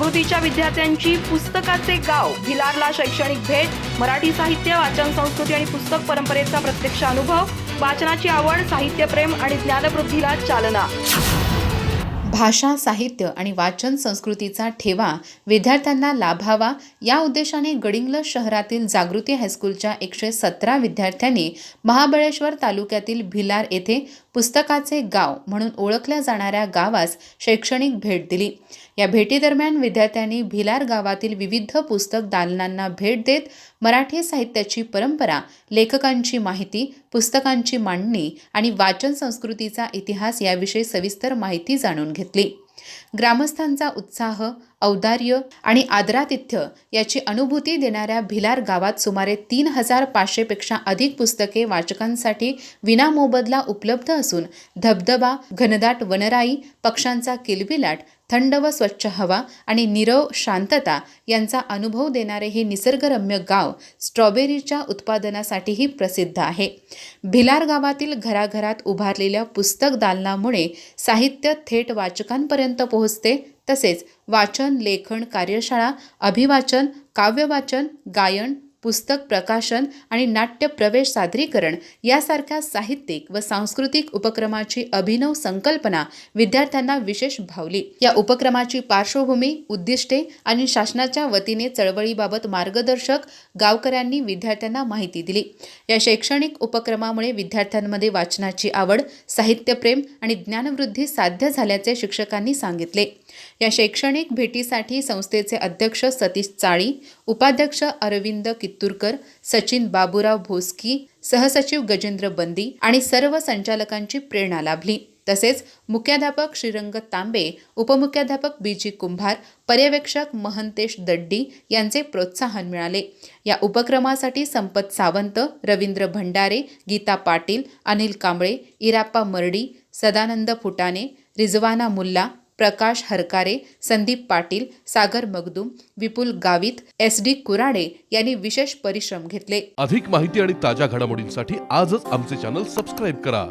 जागृतीच्या विद्यार्थ्यांची पुस्तकाचे गाव भिलारला शैक्षणिक भेट मराठी साहित्य वाचन संस्कृती आणि पुस्तक परंपरेचा प्रत्यक्ष अनुभव वाचनाची आवड साहित्यप्रेम आणि ज्ञानवृद्धीला चालना. भाषा साहित्य आणि वाचन संस्कृतीचा ठेवा विद्यार्थ्यांना लाभावा या उद्देशाने गडिंग्लज शहरातील जागृती हायस्कूलच्या एकशे सतरा विद्यार्थ्यांनी महाबळेश्वर तालुक्यातील भिलार येथे पुस्तकाचे गाव म्हणून ओळखल्या जाणाऱ्या गावास शैक्षणिक भेट दिली. या भेटीदरम्यान विद्यार्थ्यांनी भिलार गावातील विविध पुस्तक दालनांना भेट देत मराठी साहित्याची परंपरा लेखकांची माहिती पुस्तकांची मांडणी आणि वाचन संस्कृतीचा इतिहास याविषयी सविस्तर माहिती जाणून घेतली. ग्रामस्थांचा उत्साह औदार्य आणि आदरातिथ्य याची अनुभूती देणाऱ्या भिलार गावात सुमारे तीन हजार पाचशेपेक्षा अधिक पुस्तके वाचकांसाठी विनामोबदला उपलब्ध असून धबधबा घनदाट वनराई पक्ष्यांचा किलबिलाट थंड व स्वच्छ हवा आणि निरव शांतता यांचा अनुभव देणारे हे निसर्गरम्य गाव स्ट्रॉबेरीच्या उत्पादनासाठीही प्रसिद्ध आहे. भिलार गावातील घराघरात उभारलेल्या पुस्तक दालनामुळे साहित्य थेट वाचकांपर्यंत पोहोचते तसेच वाचन लेखन कार्यशाळा अभिवाचन काव्यवाचन गायन पुस्तक प्रकाशन आणि नाट्य प्रवेश सादरीकरण यासारख्या साहित्यिक व सांस्कृतिक उपक्रमाची अभिनव संकल्पना विद्यार्थ्यांना विशेष भावली. या उपक्रमाची पार्श्वभूमी उद्दिष्टे आणि शासनाच्या वतीने चळवळीबाबत मार्गदर्शक गावकऱ्यांनी विद्यार्थ्यांना माहिती दिली. या शैक्षणिक उपक्रमामुळे विद्यार्थ्यांमध्ये वाचनाची आवड साहित्यप्रेम आणि ज्ञानवृद्धी साध्य झाल्याचे शिक्षकांनी सांगितले. या शैक्षणिक भेटीसाठी संस्थेचे अध्यक्ष सतीश चाळी उपाध्यक्ष अरविंद कित्तूरकर सचिन बाबूराव भोसकी सहसचिव गजेंद्र बंदी आणि सर्व संचालकांची प्रेरणा लाभली. तसेच मुख्याध्यापक श्रीरंग तांबे उपमुख्याध्यापक बी जी कुंभार पर्यवेक्षक महंतेश दड्डी यांचे प्रोत्साहन मिळाले. या उपक्रमासाठी संपत सावंत रवींद्र भंडारे गीता पाटील अनिल कांबळे इराप्पा मर्डी सदानंद फुटाणे रिजवाना मुल्ला प्रकाश हरकारे संदीप पाटील सागर मगदूम विपुल गावित एस डी कुराडे यांनी विशेष परिश्रम घेतले. अधिक माहिती आणि ताज्या घडामोडींसाठी आजच आमचे चॅनल सबस्क्राईब करा.